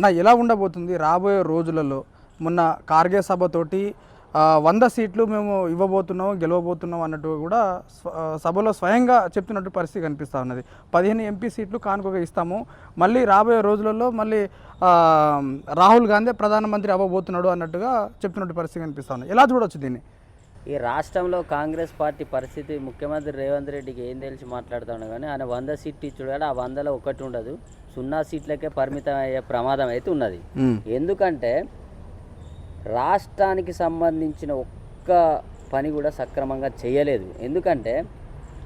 అన్న ఎలా ఉండబోతుంది రాబోయే రోజులలో? మొన్న కార్గే సభతోటి వంద సీట్లు మేము ఇవ్వబోతున్నాం గెలవబోతున్నాం అన్నట్టు కూడా సభలో స్వయంగా చెప్తున్నట్టు పరిస్థితి కనిపిస్తూ ఉన్నది. పదిహేను ఎంపీ సీట్లు కానుకగా ఇస్తాము. మళ్ళీ రాబోయే రోజులలో మళ్ళీ రాహుల్ గాంధీ ప్రధానమంత్రి అవ్వబోతున్నాడు అన్నట్టుగా చెప్తున్నట్టు పరిస్థితి కనిపిస్తూ ఉన్నది. ఎలా చూడవచ్చు దీన్ని? ఈ రాష్ట్రంలో కాంగ్రెస్ పార్టీ పరిస్థితి ముఖ్యమంత్రి రేవంత్ రెడ్డికి ఏం తెలిసి మాట్లాడుతాడు కానీ ఆయన వంద సీట్లు ఇచ్చుడు ఆ వందలో ఒకటి ఉండదు. సున్నా సీట్లకే పరిమితం అయ్యే ప్రమాదం అయితే ఉన్నది. ఎందుకంటే రాష్ట్రానికి సంబంధించిన ఒక్క పని కూడా సక్రమంగా చేయలేదు. ఎందుకంటే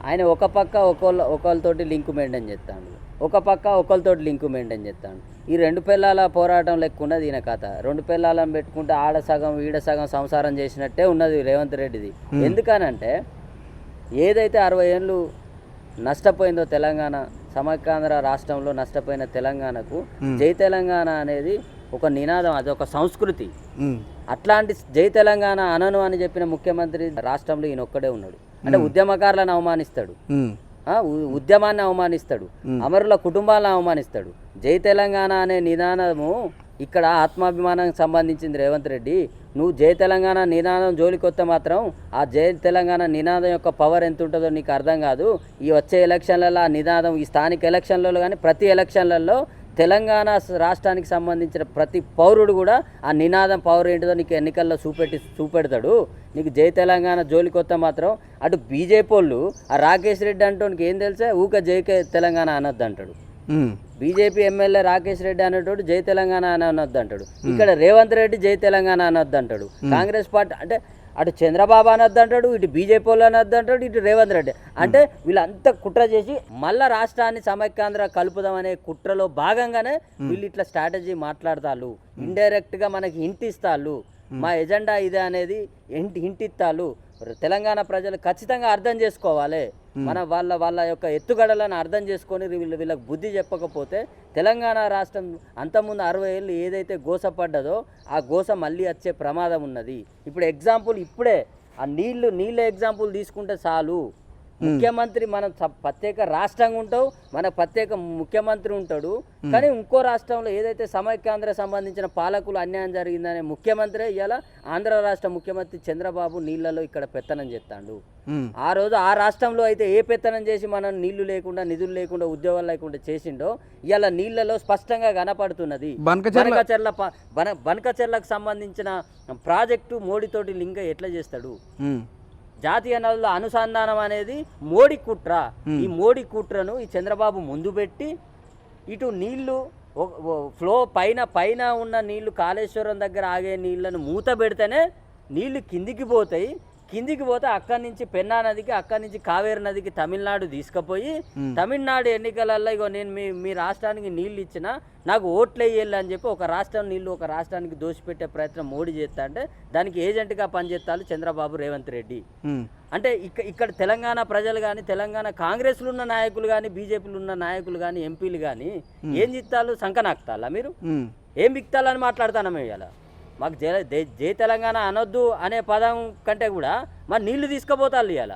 ఆయన ఒక పక్క ఒకళ్ళ ఒకళ్ళతోటి లింక్ మెయింటైన్ చేస్తాడు. ఒక పక్క ఒకళ్ళతోటి లింక్ మెయింటైన్ చేస్తాడు. ఈ రెండు పిల్లల పోరాటం ఉన్నది ఈయన కథ. రెండు పిల్లలను పెట్టుకుంటే ఆడ సగం ఈడ సగం సంసారం చేసినట్టే ఉన్నది రేవంత్ రెడ్డిది. ఎందుకనంటే ఏదైతే అరవై ఏళ్ళు నష్టపోయిందో తెలంగాణ సమైక్యాంధ్ర రాష్ట్రంలో నష్టపోయిన తెలంగాణకు జై తెలంగాణ అనేది ఒక నినాదం అది ఒక సంస్కృతి. అట్లాంటి జై తెలంగాణ అనను అని చెప్పిన ముఖ్యమంత్రి రాష్ట్రంలో ఈయన ఒక్కడే ఉన్నాడు. అంటే ఉద్యమకారులను అవమానిస్తాడు. ఉద్యమాన్ని అవమానిస్తాడు. అమరుల కుటుంబాలను అవమానిస్తాడు. జై తెలంగాణ అనే నినాదము ఇక్కడ ఆత్మాభిమానానికి సంబంధించింది రేవంత్ రెడ్డి. నువ్వు జై తెలంగాణ నినాదం జోలికొస్తే మాత్రం ఆ జై తెలంగాణ నినాదం యొక్క పవర్ ఎంత ఉంటుందో నీకు అర్థం కాదు. ఈ వచ్చే ఎలక్షన్లలో ఆ నినాదం ఈ స్థానిక ఎలక్షన్లలో కానీ ప్రతి ఎలక్షన్లలో తెలంగాణ రాష్ట్రానికి సంబంధించిన ప్రతి పౌరుడు కూడా ఆ నినాదం పవర్ ఏంటిదో నీకు ఎన్నికల్లో చూపెట్టి చూపెడతాడు. నీకు జై తెలంగాణ జోలికొత్త మాత్రం అటు బీజేపీ వాళ్ళు ఆ రాకేష్ రెడ్డి అంటోనికి ఏం తెలుసా? ఊక జై తెలంగాణ అనొద్దు అంటాడు. బీజేపీ ఎమ్మెల్యే రాకేష్ రెడ్డి అనేటోడు జై తెలంగాణ అని అనొద్దు అంటాడు ఇక్కడ రేవంత్ రెడ్డి జై తెలంగాణ అనొద్దు అంటాడు కాంగ్రెస్ పార్టీ అంటే అటు చంద్రబాబు అనొద్దు అంటాడు ఇటు బీజేపీ వాళ్ళు అనొద్దు అంటాడు ఇటు రేవంత్ రెడ్డి. అంటే వీళ్ళంతా కుట్ర చేసి మళ్ళా రాష్ట్రాన్ని సమైక్యాంధ్ర కలుపుదాం అనే కుట్రలో భాగంగానే వీళ్ళు ఇట్లా స్ట్రాటజీ మాట్లాడతారు ఇండైరెక్ట్గా మనకి హింట్ ఇస్తాళ్ళు. మా ఎజెండా ఇదే అనేది హింట్ హింట్ తెలంగాణ ప్రజలు ఖచ్చితంగా అర్థం చేసుకోవాలి. మన వాళ్ళ వాళ్ళ యొక్క ఎత్తుగడలను అర్థం చేసుకొని వీళ్ళు వీళ్ళకి బుద్ధి చెప్పకపోతే తెలంగాణ రాష్ట్రం అంతకుముందు అరవై ఏళ్ళు ఏదైతే గోసపడ్డదో ఆ గోస మళ్ళీ వచ్చే ప్రమాదం ఉన్నది. ఇప్పుడు ఎగ్జాంపుల్ ఇప్పుడే ఆ నీళ్ళు నీళ్ళ ఎగ్జాంపుల్ తీసుకుంటే చాలు. ముఖ్యమంత్రి మనం ప్రత్యేక రాష్ట్రంగా ఉంటావు మన ప్రత్యేక ముఖ్యమంత్రి ఉంటాడు. కానీ ఇంకో రాష్ట్రంలో ఏదైతే సమైక్యాంధ్ర సంబంధించిన పాలకులు అన్యాయం జరిగిందనే ముఖ్యమంత్రి ఇవాళ ఆంధ్ర రాష్ట్ర ముఖ్యమంత్రి చంద్రబాబు నీళ్ళలో ఇక్కడ పెత్తనం చేస్తాడు. ఆ రోజు ఆ రాష్ట్రంలో అయితే ఏ పెత్తనం చేసి మనం నీళ్ళు లేకుండా నిధులు లేకుండా ఉద్యోగాలు లేకుండా చేసిండో ఇవాళ నీళ్ళలో స్పష్టంగా కనపడుతున్నది. బనకచెర్ల బనకచెర్లకు సంబంధించిన ప్రాజెక్టు మోడీతోటి లింక్ ఎట్లా చేస్తాడు. జాతీయ నదుల అనుసంధానం అనేది మోడీ కుట్ర. ఈ మోడీ కుట్రను ఈ చంద్రబాబు ముందు పెట్టి ఇటు నీళ్ళు ఫ్లో పైన పైన ఉన్న నీళ్ళు కాళేశ్వరం దగ్గర ఆగే నీళ్ళను మూత పెడితేనే నీళ్ళు కిందికి పోతాయి. కిందికి పోతే అక్కడి నుంచి పెన్నా నదికి అక్కడి నుంచి కావేరి నదికి తమిళనాడు తీసుకుపోయి తమిళనాడు ఎన్నికలలో ఇగో నేను మీ మీ రాష్ట్రానికి నీళ్ళు ఇచ్చిన నాకు ఓట్లు వేయాలి అని చెప్పి ఒక రాష్ట్రం నీళ్ళు ఒక రాష్ట్రానికి దోషిపెట్టే ప్రయత్నం మోడీ చేస్తా అంటే దానికి ఏజెంట్గా పనిచేస్తాడు చంద్రబాబు రేవంత్ రెడ్డి. అంటే ఇక్కడ ఇక్కడ తెలంగాణ ప్రజలు కానీ తెలంగాణ కాంగ్రెస్లో ఉన్న నాయకులు కానీ బీజేపీలో ఉన్న నాయకులు కానీ ఎంపీలు కానీ ఏం చిత్తాలు సంకనాక్తాలా మీరు. ఏం బిక్తాలని మాట్లాడతాను మేము ఇలా మాకు జై జై- తెలంగాణ అనొద్దు అనే పదం కంటే కూడా మా నీళ్ళు తీసుకుపోతారు ఇవాళ.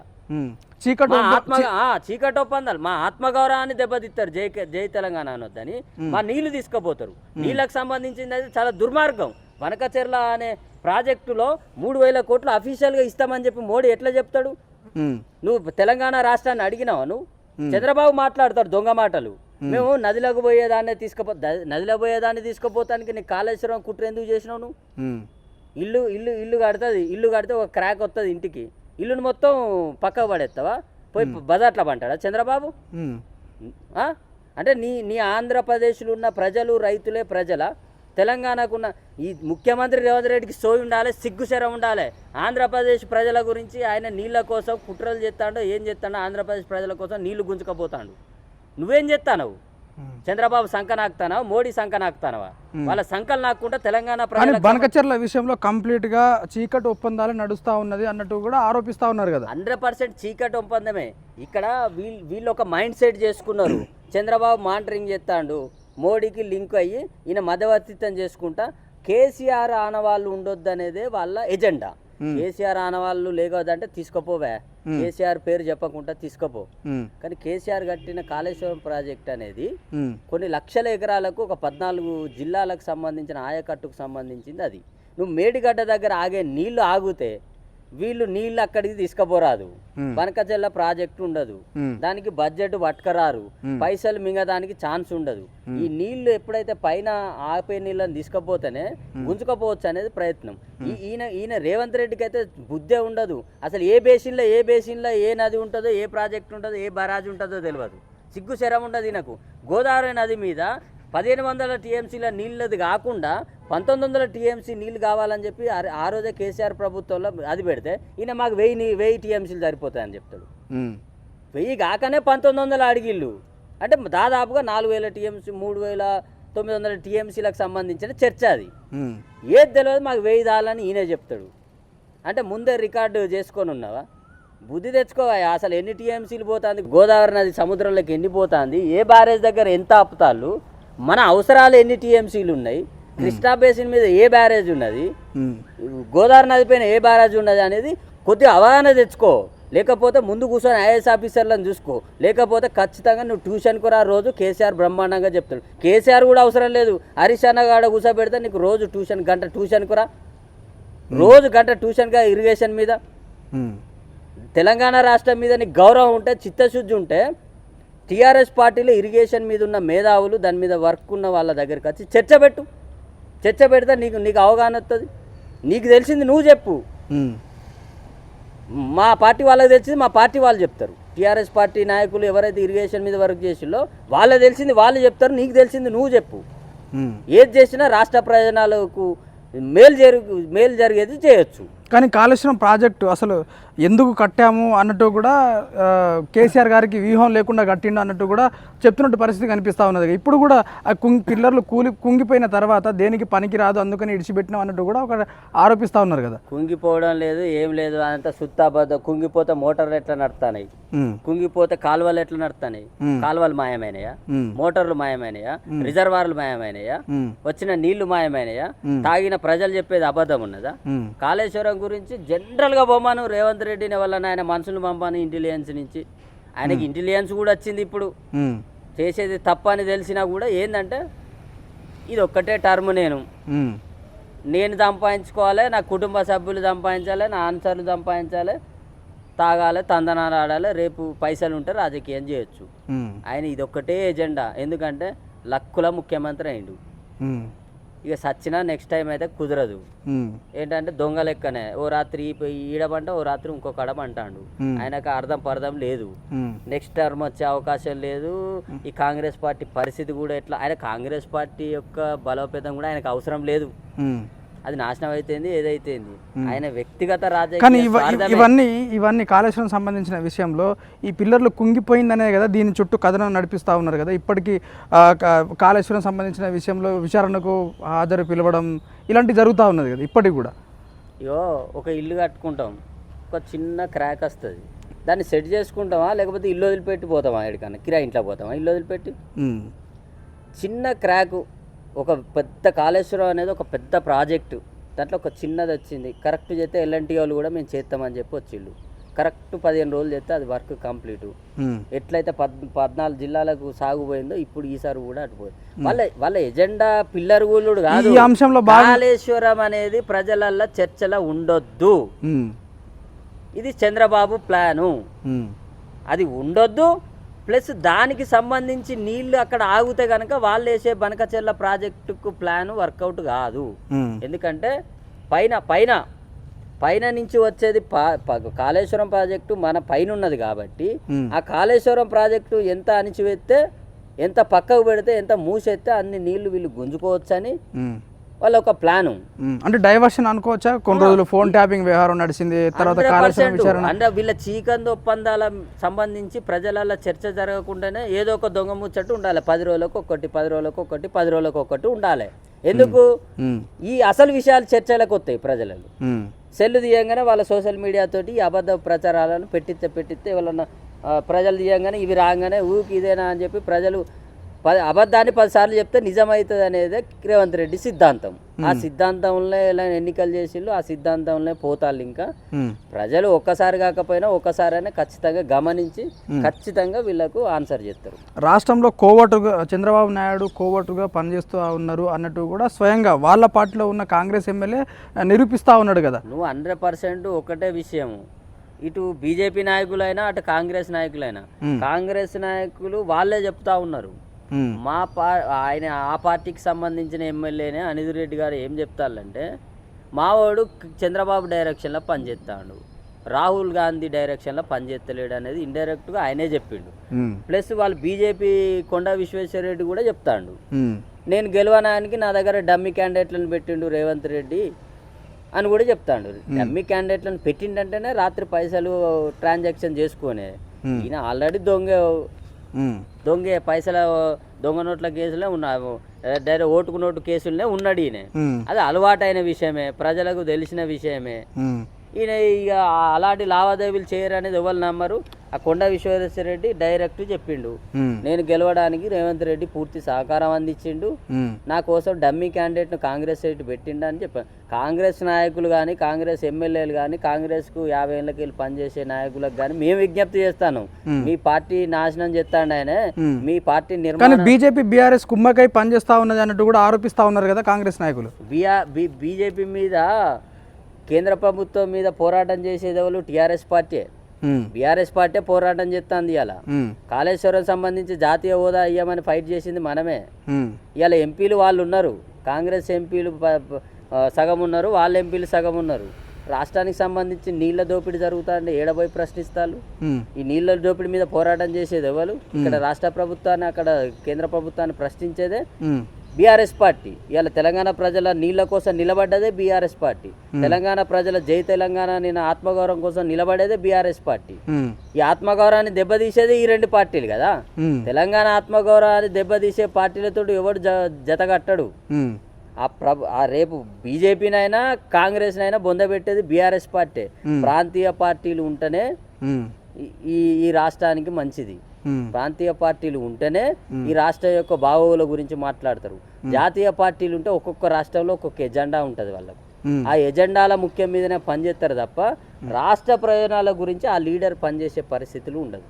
చీకటి ఆత్మ చీకటి ఒప్పందాలు. మా ఆత్మగౌరవాన్ని దెబ్బతిస్తారు జై జై తెలంగాణ అనొద్దని మా నీళ్ళు తీసుకుపోతారు. నీళ్ళకి సంబంధించింది అయితే చాలా దుర్మార్గం. వనకచెర్ల అనే ప్రాజెక్టులో మూడు వేల కోట్లు అఫీషియల్గా ఇస్తామని చెప్పి మోడీ ఎట్లా చెప్తాడు. నువ్వు తెలంగాణ రాష్ట్రాన్ని అడిగినావా నువ్వు? చంద్రబాబు మాట్లాడతాడు దొంగ మాటలు. మేము. నదిలోకి పోయేదాన్ని తీసుకుపో నదిలో పోయేదాన్ని తీసుకుపోతానికి నీకు కాళేశ్వరం కుట్ర ఎందుకు చేసినావు నువ్వు. ఇల్లు ఇల్లు ఇల్లు కడుతుంది ఇల్లు కడితే ఒక క్రాక్ వస్తుంది ఇంటికి. ఇల్లుని మొత్తం పక్కకు పడేస్తావా పోయి బజార్లో పంటాడా చంద్రబాబు? అంటే నీ నీ ఆంధ్రప్రదేశ్లో ఉన్న ప్రజలు రైతులే ప్రజల తెలంగాణకున్న ఈ ముఖ్యమంత్రి రేవంత్ రెడ్డికి సోయి ఉండాలి సిగ్గుశరం ఉండాలి. ఆంధ్రప్రదేశ్ ప్రజల గురించి ఆయన నీళ్ళ కోసం కుట్రలు చేస్తాడో ఏం చేస్తాడో ఆంధ్రప్రదేశ్ ప్రజల కోసం నీళ్ళు గుంజుకపోతాడు. నువ్వేం చేస్తానవు? ఉమ్. చంద్రబాబు సంఖ నాకుతానవా? మోడీ సంఖ నాకుతానవా? వాళ్ళ సంఖలు నాకుంటే తెలంగాణ బనకచెర్ల విషయంలో కంప్లీట్గా చీకటి ఒప్పందాలు నడుస్తా ఉన్నది అన్నట్టు కూడా ఆరోపిస్తా ఉన్నారు కదా. హండ్రెడ్ పర్సెంట్ చీకటి ఒప్పందమే. ఇక్కడ వీళ్ళు వీళ్ళు ఒక మైండ్ సెట్ చేసుకున్నారు. చంద్రబాబు మానిటరింగ్ చేస్తాడు. మోడీకి లింక్ అయ్యి ఈయన మధ్యవర్తిత్వం చేసుకుంటా. కేసీఆర్ ఆనవాళ్ళు ఉండొద్దు అనేదే వాళ్ళ ఎజెండా. కేసీఆర్ ఆనవాళ్ళు లేకపోదంటే తీసుకుపోవే. కేసీఆర్ పేరు చెప్పకుండా తీసుకుపో. కానీ కేసీఆర్ కట్టిన కాళేశ్వరం ప్రాజెక్ట్ అనేది కొన్ని లక్షల ఎకరాలకు ఒక పద్నాలుగు జిల్లాలకు సంబంధించిన ఆయకట్టుకు సంబంధించింది అది. నువ్వు మేడిగడ్డ దగ్గర ఆగే నీళ్ళు ఆగితే వీళ్ళు నీళ్ళు అక్కడికి తీసుకుపోరాదు. బనకచెల్ల ప్రాజెక్ట్ ఉండదు. దానికి బడ్జెట్ పట్టుకరారు. పైసలు మింగదానికి ఛాన్స్ ఉండదు. ఈ నీళ్ళు ఎప్పుడైతే పైన ఆపే నీళ్ళని తీసుకపోతేనే గుంజుకపోవచ్చు అనేది ప్రయత్నం. ఈ ఈయన ఈయన రేవంత్ రెడ్డికి అయితే బుద్ధే ఉండదు. అసలు ఏ బేసిన్లో ఏ బేసిన్లో ఏ నది ఉంటుందో ఏ ప్రాజెక్ట్ ఉంటుందో ఏ బరాజ్ ఉంటుందో తెలియదు. సిగ్గు శరం ఉండదు ఈయనకు. గోదావరి నది మీద పదిహేను వందల టీఎంసీల నీళ్ళది కాకుండా పంతొమ్మిది వందల టీఎంసీ నీళ్ళు కావాలని చెప్పి ఆ- రోజే కేసీఆర్ ప్రభుత్వంలో అది పెడితే ఈయన మాకు వెయ్యి వెయ్యి టీఎంసీలు సరిపోతాయని చెప్తాడు. వెయ్యి కాకనే పంతొమ్మిది వందల అడిగిళ్ళు. అంటే దాదాపుగా నాలుగు వేల టీఎంసీ మూడు వేల తొమ్మిది వందల టీఎంసీలకు సంబంధించిన చర్చ అది. ఏది తెలియదు మాకు వెయ్యి దాలని ఈయనే చెప్తాడు. అంటే ముందే రికార్డు చేసుకొని ఉన్నావా? బుద్ధి తెచ్చుకోవా? అసలు ఎన్ని టీఎంసీలు పోతుంది? గోదావరి నది సముద్రంలోకి ఎన్ని పోతుంది ఏ బ్యారేజ్ దగ్గర ఎంత ఆపుతాళ్ళు? మన అవసరాలు ఎన్ని టీఎంసీలు ఉన్నాయి? కృష్ణా బేసిన్ మీద ఏ బ్యారేజ్ ఉన్నది? గోదావరి నది పైన ఏ బ్యారేజ్ ఉన్నది అనేది కొద్దిగా అవగాహన తెచ్చుకో. లేకపోతే ముందు కూర్చొని ఐఏఎస్ ఆఫీసర్లను చూసుకో. లేకపోతే ఖచ్చితంగా నువ్వు ట్యూషన్కు రా రోజు కేసీఆర్ బ్రహ్మాండంగా చెప్తాడు. కేసీఆర్ కూడా అవసరం లేదు. హరీష్ అన్న కాడ కూర్చోబెడితే నీకు రోజు ట్యూషన్ గంట ట్యూషన్కు రా. రోజు గంట ట్యూషన్గా ఇరిగేషన్ మీద. తెలంగాణ రాష్ట్రం మీద నీకు గౌరవం ఉంటే చిత్తశుద్ధి ఉంటే టీఆర్ఎస్ పార్టీలో ఇరిగేషన్ మీద ఉన్న మేధావులు దాని మీద వర్క్ ఉన్న వాళ్ళ దగ్గరికి వచ్చి చర్చ పెట్టు. చర్చ పెడితే నీకు నీకు అవగాహన వస్తుంది నీకు తెలిసింది నువ్వు చెప్పు. మా పార్టీ వాళ్ళకి తెలిసింది మా పార్టీ వాళ్ళు చెప్తారు. టీఆర్ఎస్ పార్టీ నాయకులు ఎవరైతే ఇరిగేషన్ మీద వర్క్ చేసిందో వాళ్ళకి తెలిసింది వాళ్ళు చెప్తారు నీకు తెలిసింది నువ్వు చెప్పు. ఏది చేసినా రాష్ట్ర ప్రయోజనాలకు మేలు జరుగు మేలు జరిగేది చేయొచ్చు. కానీ కాళేశ్వరం ప్రాజెక్టు అసలు ఎందుకు కట్టాము అన్నట్టు కూడా కేసీఆర్ గారికి వ్యూహం లేకుండా కట్టిండు అన్నట్టు కూడా చెప్తున్నట్టు పరిస్థితి కనిపిస్తూ ఉన్నది. ఇప్పుడు కూడా ఆ కుంగి పిల్లర్లు కూలి కుంగిపోయిన తర్వాత దేనికి పనికి రాదు అందుకని ఇడిచిపెట్టినాం అన్నట్టు కూడా ఒక ఆరోపిస్తూ ఉన్నారు కదా. కుంగిపోవడం లేదు ఏం లేదు అంత సుత్తాబద్ద కుంగిపోతే మోటార్లు ఎట్లా నడుతున్నాయి ఉమ్, కుంగిపోతే కాలువలు ఎట్లా నడుతున్నాయి మ్మ్. కాలువలు మాయమైనయా? మోటార్లు మాయమైనయా? రిజర్వార్లు మాయమైనయా? వచ్చిన నీళ్ళు మాయమైనయా. తాగిన ప్రజలు చెప్పేది అబద్ధం ఉన్నదా? ఉమ్, గురించి జనరల్గా బొమ్మను రేవంత్ రెడ్డిని వల్ల ఆయన మనుషులు పంపాను ఇంటెలిజెన్స్ నుంచి. ఆయనకి ఇంటెలిజెన్స్ కూడా వచ్చింది ఇప్పుడు. చేసేది తప్పని తెలిసినా కూడా ఏంటంటే ఇది ఒక్కటే టర్మ్ నేను. నేను సంపాదించుకోవాలి నా కుటుంబ సభ్యులు సంపాదించాలి నా ఆన్సర్లు సంపాదించాలి తాగాలి తందనాలు ఆడాలి రేపు పైసలు ఉంటే రాజకీయం చేయొచ్చు. ఆయన ఇది ఒక్కటే ఎజెండా. ఎందుకంటే లక్కుల ముఖ్యమంత్రి అయిండు. ఇక సచ్చినా నెక్స్ట్ టైం అయితే కుదరదు. ఏంటంటే దొంగ లెక్కనే. ఓ రాత్రి ఈ- ఈడబంట ఓ రాత్రి ఇంకో కడప అంటాడు Hmm. ఆయనకు అర్థం పర్థం లేదు. నెక్స్ట్ టర్మ్ వచ్చే అవకాశం లేదు. ఈ కాంగ్రెస్ పార్టీ పరిస్థితి కూడా ఎట్లా? ఆయన కాంగ్రెస్ పార్టీ యొక్క బలోపేతం కూడా ఆయనకు అవసరం లేదు. అది నాశనం అయితేంది ఏదైతేంది? ఆయన వ్యక్తిగత కానీ రాజకీయ స్వార్థమే. ఇవన్నీ ఇవన్నీ కాళేశ్వరం సంబంధించిన విషయంలో ఈ పిల్లర్లు కుంగిపోయిందనే కదా దీని చుట్టూ కథనం నడిపిస్తూ ఉన్నారు కదా. ఇప్పటికీ కాళేశ్వరం సంబంధించిన విషయంలో విచారణకు హాజరు పిలవడం ఇలాంటివి జరుగుతూ ఉన్నది కదా ఇప్పటికి కూడా. ఇగో ఒక ఇల్లు కట్టుకుంటాం. ఒక చిన్న క్రాక్ వస్తుంది. దాన్ని సెట్ చేసుకుంటామా? లేకపోతే ఇల్లు వదిలిపెట్టి పోతామా? ఎక్కడికన్నా? కిరా ఇంట్లో పోతామా? ఇల్లు వదిలిపెట్టి? చిన్న క్రాక్ ఒక పెద్ద కాళేశ్వరం అనేది ఒక పెద్ద ప్రాజెక్టు. దాంట్లో ఒక చిన్నది వచ్చింది. కరెక్ట్ చేస్తే ఎల్ఎన్టీ వాళ్ళు కూడా మేము చేస్తామని చెప్పి వచ్చిళ్ళు. కరెక్ట్ పదిహేను రోజులు చేస్తే అది వర్క్ కంప్లీట్. ఎట్లయితే పద్ పద్నాలుగు జిల్లాలకు సాగు పోయిందో ఇప్పుడు ఈసారి కూడా అటు పోయింది. వాళ్ళ వాళ్ళ ఎజెండా పిల్లర్ కూలుడు కాదు. అంశంలో బాగా కాళేశ్వరం అనేది ప్రజలల్లో చర్చలో ఉండొద్దు. ఇది చంద్రబాబు ప్లాను. అది ఉండొద్దు. ప్లస్ దానికి సంబంధించి నీళ్ళు అక్కడ ఆగితే కనుక వాళ్ళు వేసే బనకచెర్ల ప్రాజెక్టుకు ప్లాన్ వర్కౌట్ కాదు. ఎందుకంటే పైన పైన పైన నుంచి వచ్చేది కాళేశ్వరం ప్రాజెక్టు మన పైన ఉన్నది కాబట్టి ఆ కాళేశ్వరం ప్రాజెక్టు ఎంత అణిచివేస్తే ఎంత పక్కకు పెడితే ఎంత మూసేస్తే అన్ని నీళ్ళు వీళ్ళు గుంజుకోవచ్చని వాళ్ళ ఒక ప్లాను. అంటే డైవర్షన్ అనుకోవచ్చా? కొన్ని రోజులు ఫోన్ ట్యాపింగ్ వ్యవహారం నడిచింది తర్వాత కాళేశ్వరం 100% విచారణ. అంటే వీళ్ళ చీకంద ఒప్పందాల సంబంధించి ప్రజల చర్చ జరగకుండానే ఏదో ఒక దొంగ ముచ్చట్టు ఉండాలి. పది రోజులకు ఒక్కటి పది రోజులకు ఒక్కటి పది రోజులకు ఒక్కటి ఉండాలి. ఎందుకు? ఈ అసలు విషయాలు చర్చలకు వస్తాయి ప్రజలలో ఉమ్, సెల్ తీయంగానే వాళ్ళ సోషల్ మీడియా తోటి ఈ అబద్ధ ప్రచారాలను పెట్టిస్తే పెట్టిస్తే వాళ్ళ ప్రజలు తీయంగానే ఇవి రాగానే ఊకి ఇదేనా అని చెప్పి ప్రజలు పది అబద్ధాన్ని పదిసార్లు చెప్తే నిజమవుతుంది అనేది రేవంత్ రెడ్డి సిద్ధాంతం. ఆ సిద్ధాంతంలో ఎలా ఎన్నికలు చేసిండ్రు ఆ సిద్ధాంతంలో పోతాళ్ళు ఇంకా. ప్రజలు ఒక్కసారి కాకపోయినా ఒక్కసారైనా ఖచ్చితంగా గమనించి ఖచ్చితంగా వీళ్ళకు ఆన్సర్ చేస్తారు. రాష్ట్రంలో కోవటుగా చంద్రబాబు నాయుడు కోవటుగా పనిచేస్తూ ఉన్నారు అన్నట్టు కూడా స్వయంగా వాళ్ళ పార్టీలో ఉన్న కాంగ్రెస్ ఎమ్మెల్యే నిరూపిస్తూ ఉన్నాడు కదా. నువ్వు హండ్రెడ్ పర్సెంట్ ఒకటే విషయం ఇటు బీజేపీ నాయకులైనా అటు కాంగ్రెస్ నాయకులైనా. కాంగ్రెస్ నాయకులు వాళ్ళే చెప్తా ఉన్నారు. మా పా ఆయన ఆ పార్టీకి సంబంధించిన ఎమ్మెల్యేనే అనిల్ రెడ్డి గారు ఏం చెప్తారంటే మావాడు చంద్రబాబు డైరెక్షన్లో పనిచేస్తాడు రాహుల్ గాంధీ డైరెక్షన్లో పనిచేస్తలేడు అనేది ఇండైరెక్ట్గా ఆయనే చెప్పిండు. ప్లస్ వాళ్ళు బీజేపీ కొండా విశ్వేశ్వరరెడ్డి కూడా చెప్తాడు. నేను గెలవడానికి నా దగ్గర డమ్మీ క్యాండిడేట్లను పెట్టిండు రేవంత్ రెడ్డి అని కూడా చెప్తాడు. డమ్మీ క్యాండిడేట్లను పెట్టిండంటేనే రాత్రి పైసలు ట్రాన్సాక్షన్ చేసుకునే. ఈయన ఆల్రెడీ దొంగ దొంగ పైసల దొంగ నోట్ల కేసులే ఉన్నా డైరెక్ట్ ఓటుకు నోటు కేసులనే ఉన్నాడు ఈయన. అది అలవాటైన విషయమే ప్రజలకు తెలిసిన విషయమే. ఈయన ఇక అలాంటి లావాదేవీలు చేయరనేది ఎవరు నమ్మరు. ఆ కొండ విశ్వేశ్వరరెడ్డి డైరెక్ట్ చెప్పిండు. నేను గెలవడానికి రేవంత్ రెడ్డి పూర్తి సహకారం అందించిండు. నా కోసం డమ్మీ క్యాండిడేట్ను కాంగ్రెస్ సైట్ పెట్టిండు అని చెప్పాను కాంగ్రెస్ నాయకులు కానీ కాంగ్రెస్ ఎమ్మెల్యేలు కానీ కాంగ్రెస్కు యాభై ఏళ్ళకి వెళ్ళి పనిచేసే నాయకులకు కానీ మేము విజ్ఞప్తి చేస్తాను. మీ పార్టీ నాశనం చేస్తాండి ఆయన. మీ పార్టీ నిర్మాణం బీజేపీ బీఆర్ఎస్ కుమ్మకై పనిచేస్తా ఉన్నది అన్నట్టు కూడా ఆరోపిస్తా ఉన్నారు కదా కాంగ్రెస్ నాయకులు. బిఆర్ బీజేపీ మీద కేంద్ర ప్రభుత్వం మీద పోరాటం చేసేది ఎవరు? TRS party. బీఆర్ఎస్ పార్టీ పోరాటం చేస్తుంది ఇవాళ ఉమ్, కాళేశ్వరం సంబంధించి జాతీయ హోదా ఇయ్యమని ఫైట్ చేసింది మనమే. ఇవాళ ఎంపీలు వాళ్ళు ఉన్నారు. కాంగ్రెస్ ఎంపీలు సగం ఉన్నారు. వాళ్ళ ఎంపీలు సగం ఉన్నారు. రాష్ట్రానికి సంబంధించి నీళ్ళ దోపిడీ జరుగుతుంటే ఏడబోయి ప్రశ్నిస్తారు ఈ నీళ్ళ దోపిడీ మీద పోరాటం చేసేది ఎవరు? ఇక్కడ రాష్ట్ర ప్రభుత్వాన్ని అక్కడ కేంద్ర ప్రభుత్వాన్ని ప్రశ్నించేదే బీఆర్ఎస్ పార్టీ. ఇవాళ తెలంగాణ ప్రజల నీళ్ళ కోసం నిలబడ్డదే బీఆర్ఎస్ పార్టీ. తెలంగాణ ప్రజల జై తెలంగాణ నేను ఆత్మగౌరవం కోసం నిలబడేదే బీఆర్ఎస్ పార్టీ. ఈ ఆత్మగౌరవాన్ని దెబ్బతీసేదే ఈ రెండు పార్టీలు కదా? తెలంగాణ ఆత్మగౌరవాన్ని దెబ్బతీసే పార్టీలతో ఎవడు జ జతగట్టడు ఆ ప్రభు ఆ రేపు బీజేపీనైనా కాంగ్రెస్నైనా బొందబెట్టేది బీఆర్ఎస్ పార్టీ. ప్రాంతీయ పార్టీలు ఉంటేనే ఈ- ఈ రాష్ట్రానికి మంచిది. ప్రాంతీయ పార్టీలు ఉంటేనే ఈ రాష్ట్రం యొక్క బాగోగుల గురించి మాట్లాడతారు. జాతీయ పార్టీలు ఉంటే ఒక్కొక్క రాష్ట్రంలో ఒక్కొక్క ఎజెండా ఉంటుంది వాళ్ళకు. ఆ ఎజెండాల ముఖ్యం మీదనే పనిచేస్తారు తప్ప రాష్ట్ర ప్రయోజనాల గురించి ఆ లీడర్ పనిచేసే పరిస్థితులు ఉండదు.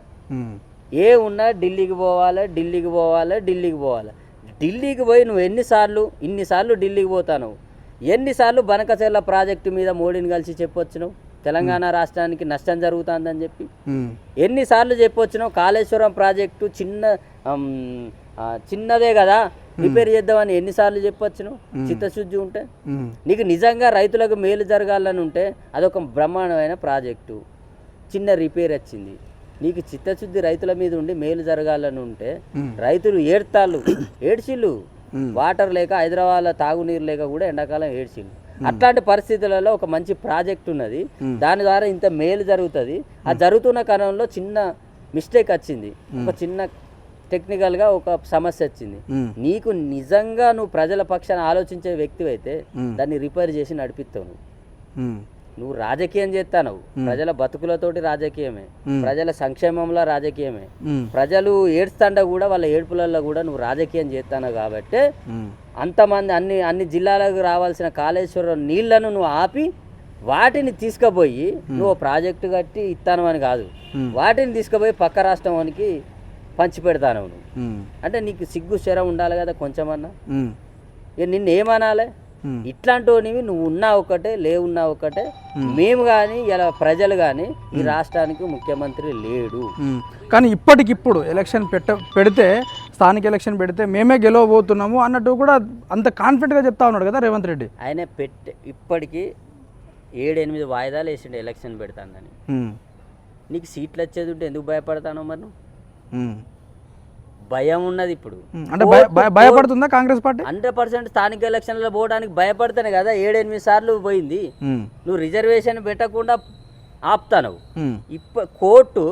ఏ ఉన్నా ఢిల్లీకి పోవాలి ఢిల్లీకి పోవాలి ఢిల్లీకి పోవాలి. ఢిల్లీకి పోయి నువ్వు ఎన్నిసార్లు ఇన్నిసార్లు ఢిల్లీకి పోతాను ఎన్నిసార్లు బనకచెర్ల ప్రాజెక్టు మీద మోడీని కలిసి చెప్పొచ్చినావు? తెలంగాణ రాష్ట్రానికి నష్టం జరుగుతుందని చెప్పి? ఎన్నిసార్లు చెప్పొచ్చినావు? కాళేశ్వరం ప్రాజెక్టు చిన్న చిన్నదే కదా? రిపేర్ చేద్దామని ఎన్నిసార్లు చెప్పొచ్చినావు చిత్తశుద్ధి ఉంటే? నీకు నిజంగా రైతులకు మేలు జరగాలని ఉంటే అదొక బ్రహ్మాండమైన ప్రాజెక్టు. చిన్న రిపేర్ వచ్చింది. నీకు చిత్తశుద్ధి రైతుల మీద ఉండి మేలు జరగాలని ఉంటే. రైతులు ఏడ్తాళ్ళు. ఏడ్చిళ్ళు. వాటర్ లేక హైదరాబాద్లో తాగునీరు లేక కూడా ఎండాకాలం ఏడ్చిళ్ళు. అట్లాంటి పరిస్థితులలో ఒక మంచి ప్రాజెక్ట్ ఉన్నది. దాని ద్వారా ఇంత మేలు జరుగుతుంది. ఆ జరుగుతున్న కాలంలో చిన్న మిస్టేక్ వచ్చింది. ఒక చిన్న టెక్నికల్గా ఒక సమస్య వచ్చింది. నీకు నిజంగా నువ్వు ప్రజల పక్షాన ఆలోచించే వ్యక్తి అయితే. దాన్ని రిపేర్ చేసి నడిపిస్తావు నువ్వు. రాజకీయం చేస్తావు ప్రజల బతుకులతోటి రాజకీయమే. ప్రజల సంక్షేమంలో రాజకీయమే. ప్రజలు ఏడుస్తాండ కూడా వాళ్ళ ఏడుపులలో కూడా నువ్వు రాజకీయం చేస్తాను కాబట్టి అంతమంది అన్ని అన్ని జిల్లాలకు రావాల్సిన కాళేశ్వరం నీళ్ళను నువ్వు ఆపి వాటిని తీసుకుపోయి నువ్వు ప్రాజెక్టు కట్టి ఇస్తాను అని కాదు. వాటిని తీసుకుపోయి పక్క రాష్ట్రానికి పంచి పెడతాను నువ్వు అంటే నీకు సిగ్గు శరం ఉండాలి కదా కొంచెమన్నా. నిన్ను ఏమనాలి? ఇట్లాంటివి నువ్వు ఉన్నా ఒకటే లేవున్నా ఒకటే. మేము కానీ ఇలా ప్రజలు కానీ ఈ రాష్ట్రానికి ముఖ్యమంత్రి లేడు. కానీ ఇప్పటికిప్పుడు ఎలక్షన్ పెట్ట పెడితే స్థానిక ఎలక్షన్ పెడితే మేమే గెలవబోతున్నాము అన్నట్టు కూడా అంత కాన్ఫిడెంట్గా చెప్తా ఉన్నాడు కదా రేవంత్ రెడ్డి. ఆయన పెట్టే ఇప్పటికీ ఏడు ఎనిమిది వాయిదాలు వేసిండు ఎలక్షన్ పెడతానని నీకు సీట్లు వచ్చేది ఉంటే ఎందుకు భయపడతాను మరి నువ్వు? భయం ఉన్నది ఇప్పుడు. అంటే భయ- భయ- భయపడుతుందా కాంగ్రెస్ పార్టీ? హండ్రెడ్ పర్సెంట్ స్థానిక ఎలక్షన్లో పోవడానికి భయపడతానే కదా ఏడు ఎనిమిది సార్లు పోయింది. నువ్వు రిజర్వేషన్ పెట్టకుండా ఆపుతాను ఇప్ప కోర్టు.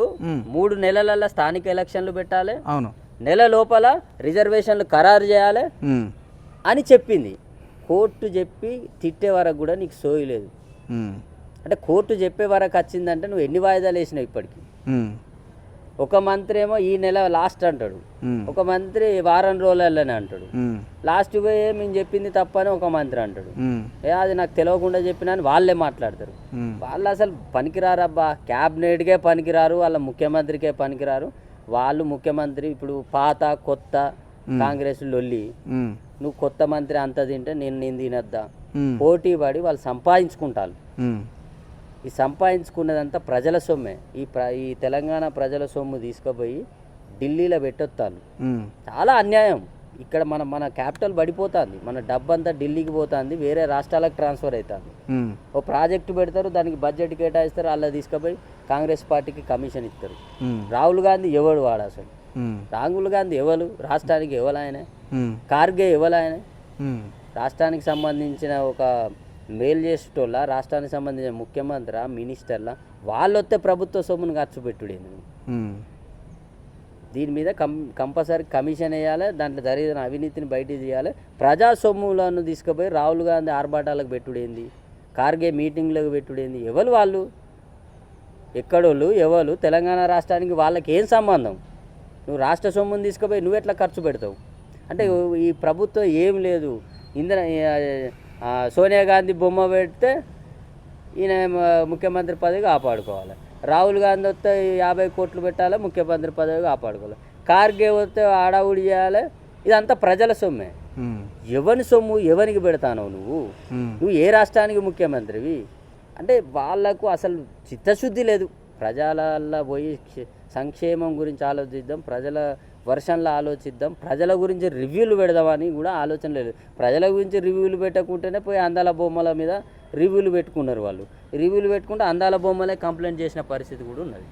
మూడు నెలలలో స్థానిక ఎలక్షన్లు పెట్టాలి. అవును. నెల లోపల రిజర్వేషన్లు ఖరారు చేయాలి అని చెప్పింది. కోర్టు చెప్పి తిట్టే వరకు కూడా నీకు సోయి లేదు. ఉమ్, అంటే కోర్టు చెప్పే వరకు వచ్చిందంటే నువ్వు ఎన్ని వాయిదాలు వేసినావు ఇప్పటికి? ఒక మంత్రి ఏమో ఈ నెల లాస్ట్ అంటాడు. ఒక మంత్రి వారం రోజులలోనే అంటాడు. లాస్ట్ పోయి మేము చెప్పింది తప్పని ఒక మంత్రి అంటాడు. ఏ అది నాకు తెలియకుండా చెప్పినా అని వాళ్ళే మాట్లాడతారు. వాళ్ళు అసలు పనికిరారబ్బా. క్యాబినెట్కే పనికిరారు వాళ్ళ ముఖ్యమంత్రికే పనికిరారు. వాళ్ళు ముఖ్యమంత్రి ఇప్పుడు పాత కొత్త కాంగ్రెస్ లొల్లి. నువ్వు కొత్త మంత్రి అంత తింటే నేను నేను తినద్దా? పోటీ పడి వాళ్ళు సంపాదించుకుంటారు. ఈ సంపాదించుకున్నదంతా ప్రజల సొమ్మే. ఈ ప్ర ఈ తెలంగాణ ప్రజల సొమ్ము తీసుకుపోయి ఢిల్లీలో పెట్టొత్తాను చాలా అన్యాయం. ఇక్కడ మన మన క్యాపిటల్ పడిపోతుంది. మన డబ్బు అంతా ఢిల్లీకి పోతుంది. వేరే రాష్ట్రాలకు ట్రాన్స్ఫర్ అవుతుంది ఓ ప్రాజెక్టు పెడతారు దానికి బడ్జెట్ కేటాయిస్తారు అలా తీసుకుపోయి కాంగ్రెస్ పార్టీకి కమిషన్ ఇస్తారు. రాహుల్ గాంధీ ఎవడు వాడు అసలు? రాహుల్ గాంధీ ఎవరు? రాష్ట్రానికి ఎవరు ఆయన? కార్గే ఎవరు ఆయన? రాష్ట్రానికి సంబంధించిన ఒక మేలు చేసేటోళ్ళ రాష్ట్రానికి సంబంధించిన ముఖ్యమంత్రి మినిస్టర్ల వాళ్ళు వస్తే ప్రభుత్వ సొమ్మును ఖర్చు పెట్టుడేంది దీని మీద కం కంపల్సరీ కమిషన్ వేయాలి దాంట్లో జరిగిన అవినీతిని బయటికి తీయాలి. ప్రజా సొమ్ములను తీసుకుపోయి రాహుల్ గాంధీ ఆర్భాటాలకు పెట్టుడేంది కార్గే మీటింగ్లకు పెట్టుడేంది ఎవరు వాళ్ళు? ఎక్కడోళ్ళు? ఎవరు? తెలంగాణ రాష్ట్రానికి వాళ్ళకి ఏం సంబంధం? నువ్వు రాష్ట్ర సొమ్మును తీసుకుపోయి నువ్వు ఎట్లా ఖర్చు పెడతావు? అంటే ఈ ప్రభుత్వం ఏం లేదు. ఇందిరా సోనియా గాంధీ బొమ్మ పెడితే ఈయన ముఖ్యమంత్రి పదవి కాపాడుకోవాలి. రాహుల్ గాంధీ వస్తే యాభై కోట్లు పెట్టాలి ముఖ్యమంత్రి పదవి కాపాడుకోవాలి. కార్గే వస్తే ఆడావుడి చేయాలి ఇదంతా ప్రజల సొమ్మే. ఎవని సొమ్ము ఎవరికి పెడతానో నువ్వు? నువ్వు ఏ రాష్ట్రానికి ముఖ్యమంత్రివి? అంటే వాళ్ళకు అసలు చిత్తశుద్ధి లేదు. ప్రజలల్లో పోయి క్ష- సంక్షేమం గురించి ఆలోచిద్దాం ప్రజల వర్షన్లో ఆలోచిద్దాం. ప్రజల గురించి రివ్యూలు పెడదామని కూడా ఆలోచన లేదు. ప్రజల గురించి రివ్యూలు పెట్టకుంటేనే పోయి అందాల బొమ్మల మీద రివ్యూలు పెట్టుకున్నారు వాళ్ళు. రివ్యూలు పెట్టుకుంటే అందాల బొమ్మలే కంప్లైంట్ చేసిన పరిస్థితి కూడా ఉన్నది.